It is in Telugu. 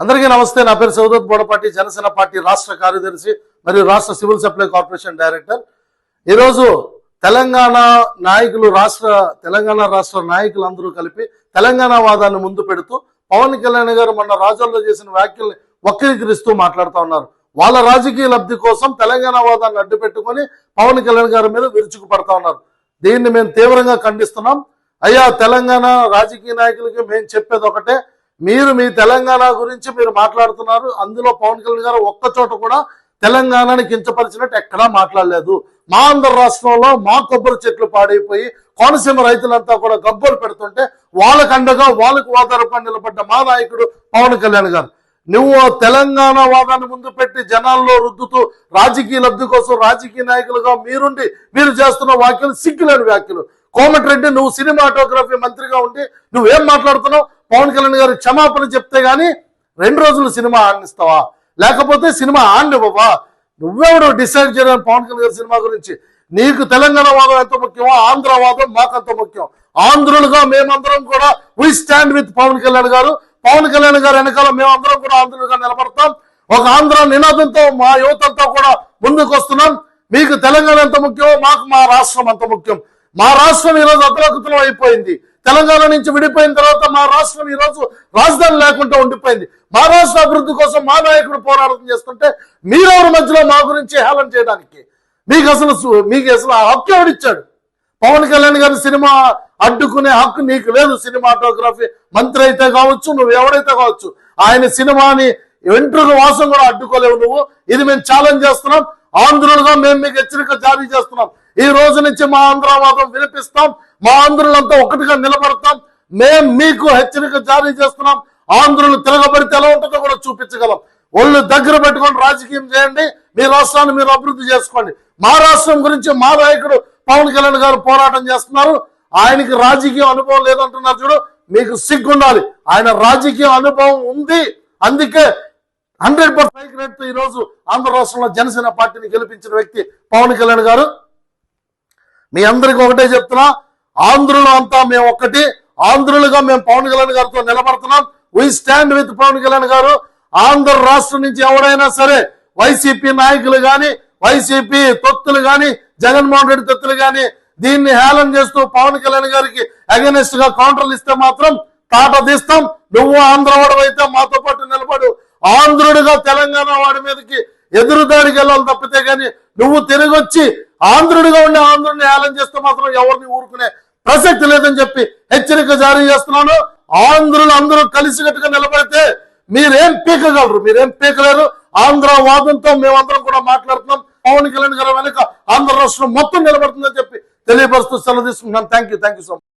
అందరికీ నమస్తే. నా పేరు సౌదత్ బోడపాటి జనసేన పార్టీ రాష్ట్ర కార్యదర్శి మరియు రాష్ట్ర సివిల్ సప్లై కార్పొరేషన్ డైరెక్టర్. ఈరోజు తెలంగాణ నాయకులు రాష్ట్ర తెలంగాణ రాష్ట్ర నాయకులు అందరూ కలిపి తెలంగాణ వాదాన్ని ముందు పెడుతూ పవన్ కళ్యాణ్ గారు మొన్న రాజాల్లో చేసిన వ్యాఖ్యల్ని వక్రీకరిస్తూ మాట్లాడుతూ ఉన్నారు. వాళ్ళ రాజకీయ లబ్ధి కోసం తెలంగాణ వాదాన్ని అడ్డు పెట్టుకొని పవన్ కళ్యాణ్ గారి మీద విరుచుకు పడతా ఉన్నారు. దీన్ని మేము తీవ్రంగా ఖండిస్తున్నాం. అయ్యా తెలంగాణ రాజకీయ నాయకులకి మేము చెప్పేది ఒకటే మీరు మీ తెలంగాణ గురించి మీరు మాట్లాడుతున్నారు. అందులో పవన్ కళ్యాణ్ గారు ఒక్క చోట కూడా తెలంగాణని కించపరిచినట్టు ఎక్కడా మాట్లాడలేదు. మా ఆంధ్ర రాష్ట్రంలో మా కొబ్బరి చెట్లు పాడైపోయి కోనసీమ రైతులంతా కూడా గబ్బోలు పెడుతుంటే వాళ్ళకు అండగా వాళ్ళకు ఓదారపడి నిలబడ్డ మా నాయకుడు పవన్ కళ్యాణ్ గారు. నువ్వు తెలంగాణ వాదాన్ని ముందు పెట్టి జనాల్లో రుద్దుతూ రాజకీయ లబ్ధి కోసం రాజకీయ నాయకులుగా మీరుండి మీరు చేస్తున్న వ్యాఖ్యలు సిగ్గులేని వ్యాఖ్యలు. కోమటిరెడ్డి నువ్వు సినిమాటోగ్రఫీ మంత్రిగా ఉండి నువ్వేం మాట్లాడుతున్నావు? పవన్ కళ్యాణ్ గారు క్షమాపణ చెప్తే గానీ రెండు రోజులు సినిమా ఆడిస్తావా? లేకపోతే సినిమా ఆడివ్వవా నువ్వెవడు డిసైడ్ చేయడానికి పవన్ కళ్యాణ్ గారి సినిమా గురించి? నీకు తెలంగాణ వాదం ఎంత ముఖ్యమో ఆంధ్ర వాదం మాకంత ముఖ్యం. ఆంధ్రులుగా మేమందరం కూడా we stand with Pawan Kalyan garu. Pawan Kalyan గారు వెనకాల మేమందరం కూడా ఆంధ్రులుగా నిలబడతాం. ఒక ఆంధ్ర నినాదంతో మా యువతంతో కూడా ముందుకు వస్తున్నాం. మీకు తెలంగాణ ఎంత ముఖ్యమో మాకు మా రాష్ట్రం అంత ముఖ్యం. మా రాష్ట్రం ఈరోజు అతలకుతలం అయిపోయింది. తెలంగాణ నుంచి విడిపోయిన తర్వాత మా రాష్ట్రం ఈరోజు రాజధాని లేకుండా ఉండిపోయింది. మా రాష్ట్ర అభివృద్ధి కోసం మా నాయకుడు పోరాటం చేస్తుంటే మీరెవరి మధ్యలో మా గురించి హేళన చేయడానికి? మీకు అసలు మీకు అసలు ఆ హక్కు ఎవడిచ్చాడు పవన్ కళ్యాణ్ గారి సినిమా అడ్డుకునే హక్కు నీకు లేదు. సినిమాటోగ్రఫీ మంత్రి అయితే కావచ్చు నువ్వు ఎవరైతే కావచ్చు ఆయన సినిమాని వెంట్రుక వాసం కూడా అడ్డుకోలేవు నువ్వు. ఇది మేము ఛాలెంజ్ చేస్తున్నాం. ఆంధ్రులుగా మేము మీకు హెచ్చరిక జారీ చేస్తున్నాం. ఈ రోజు నుంచి మా ఆంధ్రవాదం వినిపిస్తాం. మా ఆంధ్రులంతా ఒకటిగా నిలబడతాం. మేం మీకు హెచ్చరిక జారీ చేస్తున్నాం. ఆంధ్రులు తిరగబడితే ఎలా ఉంటుందో కూడా చూపించగలం. ఒళ్ళు దగ్గర పెట్టుకొని రాజకీయం చేయండి. మీ రాష్ట్రాన్ని మీరు అభివృద్ధి చేసుకోండి. మా రాష్ట్రం గురించి మా నాయకుడు పవన్ కళ్యాణ్ గారు పోరాటం చేస్తున్నారు. ఆయనకి రాజకీయ అనుభవం లేదంటున్నారు చూడు. మీకు సిగ్గుండాలి. ఆయన రాజకీయ అనుభవం ఉంది. అందుకే హండ్రెడ్ పర్సెంట్ రేట్తో ఈ రోజు ఆంధ్ర రాష్ట్రంలో జనసేన పార్టీని గెలిపించిన వ్యక్తి పవన్ కళ్యాణ్ గారు. మీ అందరికి ఒకటే చెప్తున్నా. ఆంధ్రులు అంతా మేము ఒక్కటి ఆంధ్రులుగా మేము పవన్ కళ్యాణ్ గారితో నిలబడుతున్నాం. We stand with Pawan Kalyan garu. Andhra రాష్ట్రం నుంచి ఎవరైనా సరే వైసీపీ నాయకులు గాని వైసీపీ తొత్తులు గాని జగన్మోహన్ రెడ్డి తొత్తులు గాని దీన్ని హేళన చేస్తూ పవన్ కళ్యాణ్ గారికి అగెనిస్ట్గా కౌంటర్లు ఇస్తే మాత్రం తాట తీస్తాం. నువ్వు ఆంధ్రవాడు అయితే మాతో పాటు నిలబడు. ఆంధ్రుడిగా తెలంగాణ వాడి మీదకి ఎదురుదాడికి వెళ్ళాలి తప్పితే గాని నువ్వు తిరిగి వచ్చి ఆంధ్రుడిగా ఉండే ఆంధ్రుడిని హేళన చేస్తే మాత్రం ఎవరిని ఊరుకునే ప్రసక్తి లేదని చెప్పి హెచ్చరిక జారీ చేస్తున్నాను. ఆంధ్రులు అందరూ కలిసికట్టుగా నిలబడితే మీరేం పీకగలరు? మీరేం పీకలేరు? ఆంధ్ర వాదంతో మేమందరం కూడా మాట్లాడుతున్నాం. పవన్ కళ్యాణ్ గారు వెనక ఆంధ్ర రాష్ట్రం మొత్తం నిలబడుతుందని చెప్పి తెలియపరుస్తూ సెలవు తీసుకుంటున్నాను. Thank you thank you so much